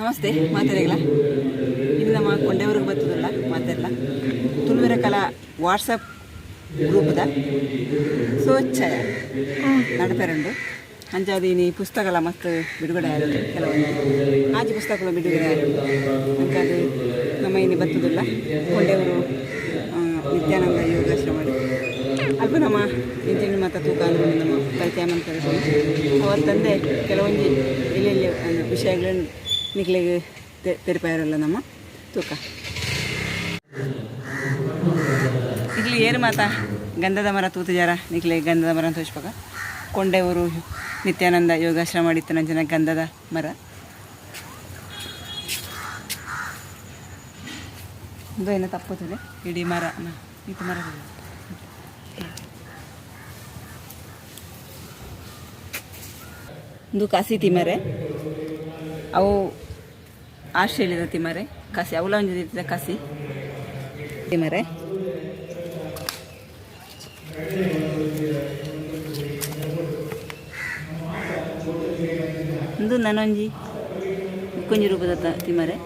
ನಮಸ್ತೆ ಮಾತಾಡಿಗಳ ಇದು ನಮ್ಮ ಕೊಂಡೆವರೆಗೆ ಬರ್ತದಲ್ಲ ಮಾತಾಡಲ್ಲ ತುಳುವೆರ ಕಲಾ ವಾಟ್ಸಪ್ ಗ್ರೂಪ್ದ ಸ್ವಚ್ಛಯ. ನಡಪೆರಂಡು ಅಂಚಾದೀನಿ ಪುಸ್ತಕಲ ಮತ್ತು ಬಿಡುಗಡೆ ಆಯಿತು ಕೆಲವೊಂದು. ಆಜಿ ಪುಸ್ತಕಗಳು ಬಿಡುಗಡೆ ಆಯಿತು. ಅಂಚಾದು ನಮ್ಮ ಇನ್ನು ಬರ್ತದಲ್ಲ ಕೊಂಡೆವರು ನಿತ್ಯಾನಂದ ಯೋಗಾಶ್ರಮ. ಅಲ್ಪ ನಮ್ಮ ಇಂಜಿನ್ ಮತ್ತು ತೂಕ ಅಂದ್ರೆ ನಮ್ಮ ಪರಿಚಯ ಮಾಡ್ತಾರೆ ಅವತ್ತಂದೆ ಕೆಲವೊಂದು ಎಲ್ಲೆಲ್ಲಿ ಅಂದ್ರೆ ವಿಷಯಗಳನ್ನು ನಿಕ್ಲಿಗೆ ತೆರಪಾಯಿರಲ್ಲ ನಮ್ಮ ತೂಕ. ಇಲ್ಲಿ ಏನು ಮಾತಾ? ಗಂಧದ ಮರ ತೂತು ಜರ ನಿಕ್ಲೆ ಗಂಧದ ಮರ ಅಂತ ತೋರಿಸ್ಬೇಕ ಕೊಂಡೆವರು ನಿತ್ಯಾನಂದ ಯೋಗಾಶ್ರಮ ಮಾಡಿತ್ತು ನನ್ನ ಜನ ಗಂಧದ ಮರ. ಇದು ಏನೋ ತಪ್ಪುತ್ತದೆ ಇಡೀ ಮರ ಇದು ಮರ ಇದು ಕಸಿ ತಿಮರೆ ಅವು ಆಸ್ಟ್ರೇಲಿಯಾದ ತಿಮರೆ ಕಸಿ ಅವಲ ರೀತಿಯ ಕಸಿ. ತಿಮರೆ ಒಂದು ನನೊಂಜಿ ಕೊಂಜಿ ರೂಪದ ತಿಮರೆ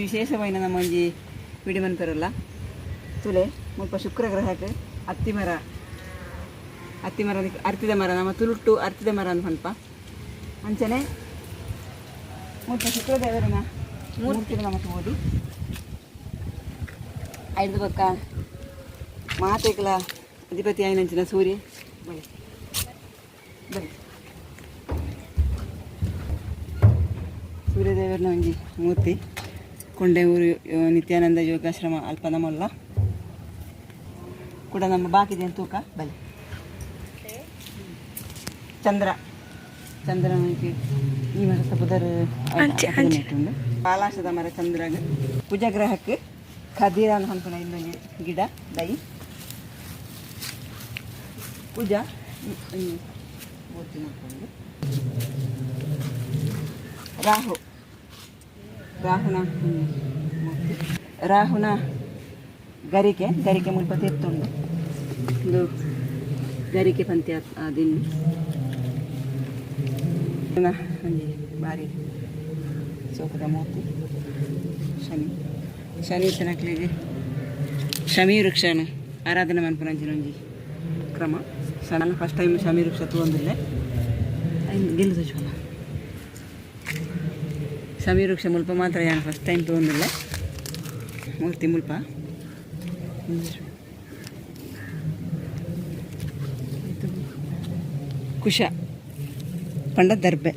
ವಿಶೇಷವಾಯಿನ ನಮ್ಮ ಒಂಜಿ ವಿಡಿ ಮನ್ಪೆರಲ್ಲ ತುಲೆ, ಮುಲ್ಪ ಶುಕ್ರ ಗ್ರಹಕ್ಕೆ ಅತ್ತಿ ಮರ. ಅತ್ತಿ ಮರ ಅರ್ತಿದ ಮರ, ನಮ್ಮ ತುಲುಟ್ಟು ಅರ್ತಿದ ಮರ ಅಂತ ಪನ್ಪ ಅಂಚನೆ ಮುಲ್ಪ ಶುಕ್ರ ದೇವರನ ಮೂರ್ತಿ ನಮಗೆ ಓದಿ. ಐದು ಪಕ್ಕ ಮಾತೆಗಳ ಅಧಿಪತಿ ಆಯ್ನಂಚಿನ ಸೂರ್ಯ. ಬಳಿ ಬಳಿ ಸೂರ್ಯದೇವರನ ಒಂಜಿ ಮೂರ್ತಿ. ಕೊಂಡೆ ಊರು ನಿತ್ಯಾನಂದ ಯೋಗಾಶ್ರಮ, ಅಲ್ಪನಮಲ್ಲ. ಕೂಡ ನಮ್ಮ ಬಾಕಿದೆ ತೂಕ. ಬಲೆ ಚಂದ್ರ. ಚಂದ್ರನಿಗೆ ಈ ವರ್ಷ ಬುಧರ್ ಉಂಡು ಪಾಲಾಶದ ಮರ ಚಂದ್ರಾಗ. ಪೂಜಾಗ್ರಹಕ್ಕೆ ಖದೀರ ಅನ್ಕೊಂಡ ಇನ್ನೊಂದು ಗಿಡ. ದೈ ಪೂಜಾ ರಾಹು. ರಾಹುನ ರಾಹುನ ಗರಿಕೆ ಗರಿಕೆ ಮುಲ್ಪ ತಿರ್ತುಂಡು. ಒಂದು ಗರಿಕೆ ಪಂತಿ ಅದಿನ್ನು ಬಾರಿ ಸೋಕದ ಮೂರ್ತಿ ಶನಿ. ಶನಿ ತನಕಲಿಗೆ ಶಮಿ ವೃಕ್ಷನ ಆರಾಧನೆ ಮನ್ಪುನಂಚಿನ ಒಂಜಿ ಕ್ರಮ. ಸಣ್ಣ ಫಸ್ಟ್ ಟೈಮ್ ಶಮಿ ವೃಕ್ಷ ತಗೊಂಡಿಲ್ಲ ಗೆಲ್ಲು ತೋಚೋಣ ಶಮಿ ವೃಕ್ಷ ಮುಲ್ಪ ಮಾತ್ರ ನಾನು ಫಸ್ಟ್ ಟೈಮ್ ತಗೊಂಡಿಲ್ಲ ಮೂರ್ತಿ ಮುಲ್ಪ. ಕುಶ. ಪಂಡ ದರ್ಬೆ.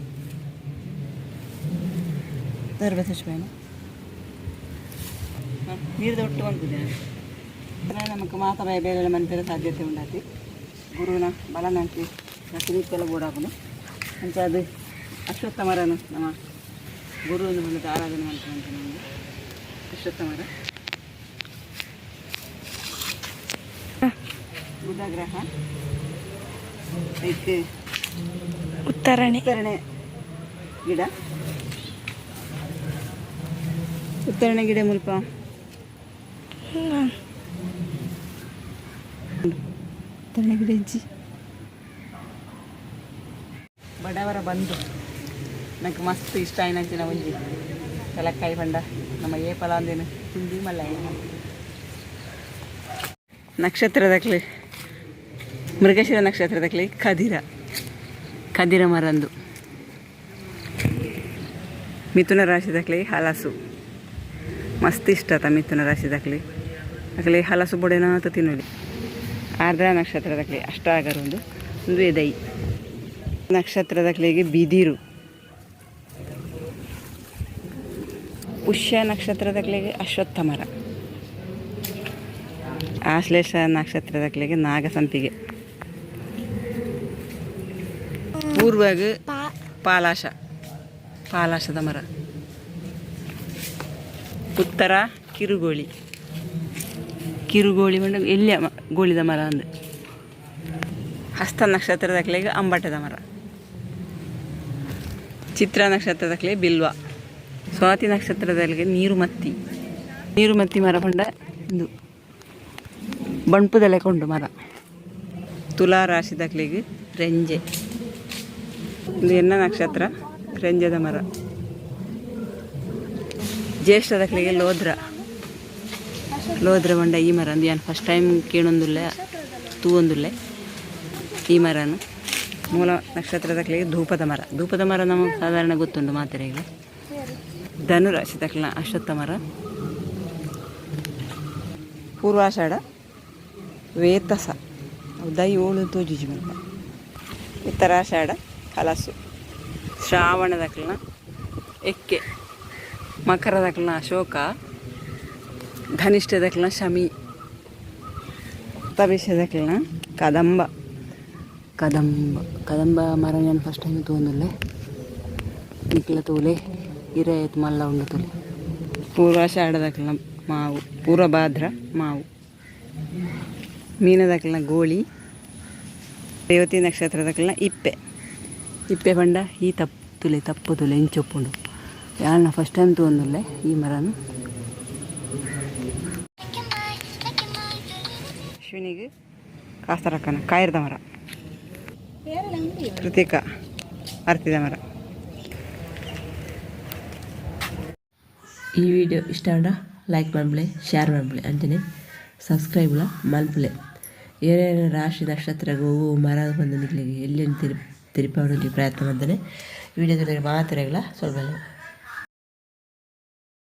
ದರ್ಬೆ ಸಚಿವೇನು ನೀರು ದೊಟ್ಟು ಬಂದಿದೆ. ನಮಗೆ ಮಾತಾಡ ಬೇರೆ ಮನ್ಪೇರ ಸಾಧ್ಯತೆ ಉಂಡಾತಿ. ಗುರುನ ಬಲನಂತಿ ಪ್ರತಿನಿತ್ಯೆಲ್ಲ ಓಡಾಕನು ಅಂಚ ಅದು ಅಶ್ವತ್ಥ ಮರನು, ನಮ್ಮ ಗುರುವಿನ ಒಂದು ಆರಾಧನೆ ಮಾಡ್ಕೊಂತ ನಮಗೆ. ಅಶ್ವತ್ಥ ಮರ ಬುಧ ಗ್ರಹ ಐತೆ ಉತ್ತರಣೆ. ಉತ್ತರಣೆ ಗಿಡ. ಉತ್ತರಣೆ ಗಿಡ ಮುಲ್ಪ. ಉತ್ತರಣೆ ಗಿಡ ಇಂಜಿ ಬಡವರ ಬಂದು ನಂಗೆ ಮಸ್ತ್ ಇಷ್ಟ ಆಯ್ನಂಚಿನ ಒಂಜಿ ಕಲಕ್ಕಾಯಿ ಬಂಡ ನಮ್ಮ ಏಪಲ ಅಂದೇನು ತಿಂಡಿ ಮಲ್ಲ ನಕ್ಷತ್ರದಕ್ಲಿ. ಮೃಗಶಿರ ನಕ್ಷತ್ರದಲ್ಲಿ ಕದಿರ ಕದಿರ ಮರಂದು. ಮಿಥುನ ರಾಶಿದಾಗಲಿ ಹಲಸು. ಮಸ್ತ್ ಇಷ್ಟ ಮಿಥುನ ರಾಶಿದಾಗಲಿ ಆಗಲಿ ಹಲಸು ಬೊಡೆನ ಅಂತ ತಿನ್ನೋಲಿ. ಆರ್ದ್ರ ನಕ್ಷತ್ರದಾಗಲಿ ಅಷ್ಟಾಗರೊಂದು ಒಂದು ಎದೈ ನಕ್ಷತ್ರದಾಗಲಿಗೆ ಬಿದಿರು. ಪುಷ್ಯ ನಕ್ಷತ್ರದಾಗಲಿಗೆ ಅಶ್ವತ್ಥ ಮರ ಆಶ್ಲೇಷ ನಕ್ಷತ್ರದಾಗಲಿಗೆ ನಾಗಸಂಪಿಗೆ. ಪೂರ್ವಾಗ ಪಾಲಾಶ. ಪಾಲಾಶದ ಮರ. ಉತ್ತರ ಕಿರುಗೋಳಿ. ಕಿರುಗೋಳಿ ಮಂಡ ಎಲ್ಲಿ ಮ- ಗೋಳಿದ ಮರ ಅಂದೆ. ಹಸ್ತ ನಕ್ಷತ್ರದಕ್ಲೆಗೆ ಅಂಬಟದ ಮರ. ಚಿತ್ರ ನಕ್ಷತ್ರದಕ್ಲೆ ಬಿಲ್ವ. ಸ್ವಾತಿ ನಕ್ಷತ್ರದಲ್ಲಿ ನೀರು ಮತ್ತಿ ನೀರು ಮತ್ತಿ ಮರ ಪಂಡ ಇದು. ಬಣ್ಪುದಲೆ ಕೊಂಡು ಮರ. ತುಲಾ ರಾಶಿ ದಕ್ಲಿಗೆ ರೆಂಜೆ. ಇದು ಎನ್ನ ನಕ್ಷತ್ರ, ರಂಜದ ಮರ. ಜ್ಯೇಷ್ಠದ ಕಡೆಗೆ ಲೋದ್ರ. ಲೋದ್ರ ಬಂಡ ಈ ಮರ ಅಂದು ಏನು ಫಸ್ಟ್ ಟೈಮ್ ಕೇಳೊಂದುಲ್ಲೆ, ತೂವೊಂದುಲ್ಲೆ ಈ ಮರನು. ಮೂಲ ನಕ್ಷತ್ರದಕ್ಲಿಗೆ ಧೂಪದ ಮರ. ಧೂಪದ ಮರ ನಮಗೆ ಸಾಧಾರಣ ಗೊತ್ತುಂಟು ಮಾತೆರೆಗೆ. ಧನುರಾಶಿ ತಕ್ಷಣ ಅಶ್ವತ್ಥ ಮರ. ಪೂರ್ವಾಷಾಢ, ವೇತಸ. ದೈ ಏಳು ತೂಜಿಜಿ ಮರ. ಉತ್ತರಾಷಾಢ ಹಲಸು ಶ್ರಾವಣದಕ್ಲನ ಎಕ್ಕೆ ಮಕರದಕ್ಲನ ಅಶೋಕ ಧನಿಷ್ಠದಕ್ಲನ ಶಮಿ ತವಿಷ್ಯದಕ್ಲನ ಕದಂಬ. ಕದಂಬ. ಕದಂಬ ಮರ ನಾನು ಫಸ್ಟ್ ಟೈಮ್ ತೊಗೊಂದಿಲ್ಲೆ ನಿಕ್ಲ ತೋಲೆ ಇರೆಯತ್ ಮಲ್ಲ ಉಂಡು ತೋಲೆ ಪೂರ್ವಾಷಾಢದಕ್ಲನ ಮಾವು ಪೂರ್ವಭಾದ್ರ ಮಾವು. ಮೀನದಕ್ಲನ ಗೋಳಿ ರೇವತಿ ನಕ್ಷತ್ರದಕ್ಲನ ಇಪ್ಪೆ. ಇಪ್ಪೆ ಬಂಡ ಈ ತಪ್ಪು ತುಲೆ ತಪ್ಪು ತುಲೆ ಇಂಚೊಪ್ಪುಂಡು ಯಾಳನ್ನ ಫಸ್ಟ್ ಟೈಮ್ ತೊಗೊಂದಿಲ್ಲೆ ಈ ಮರನು? ಶಿವನಿಗೆ ಕಾಸ್ತಾರಕ್ಕನ ಕಾಯಿರದ ಮರ. ಕೃತಿಕ ಅರ್ತಿದ ಮರ. ಈ ವಿಡಿಯೋ ಇಷ್ಟ ಆಡ ಲೈಕ್ ಮಾಡ್ಬಿಳೆ ಶೇರ್ ಮಾಡ್ಬಿಳೆ ಅಂಜನೆ ಸಬ್ಸ್ಕ್ರೈಬ್ಲ ಮಲ್ಪಲೆ ಏನೇನು ರಾಶಿ ನಕ್ಷತ್ರಗೂ ಗೋವು ಮರ ಬಂದು ನಿಲ್ಲಿಗೆ ಎಲ್ಲೆಲ್ಲಿ ತಿರು ತಿರುಪಾವಳಿ ಪ್ರಯತ್ನ ಮಾಡ್ತಾನೆ ವಿಡಿಯೋದಲ್ಲಿ ಮಾತ್ರೆಗಳ ಸ್ವಲ್ಪ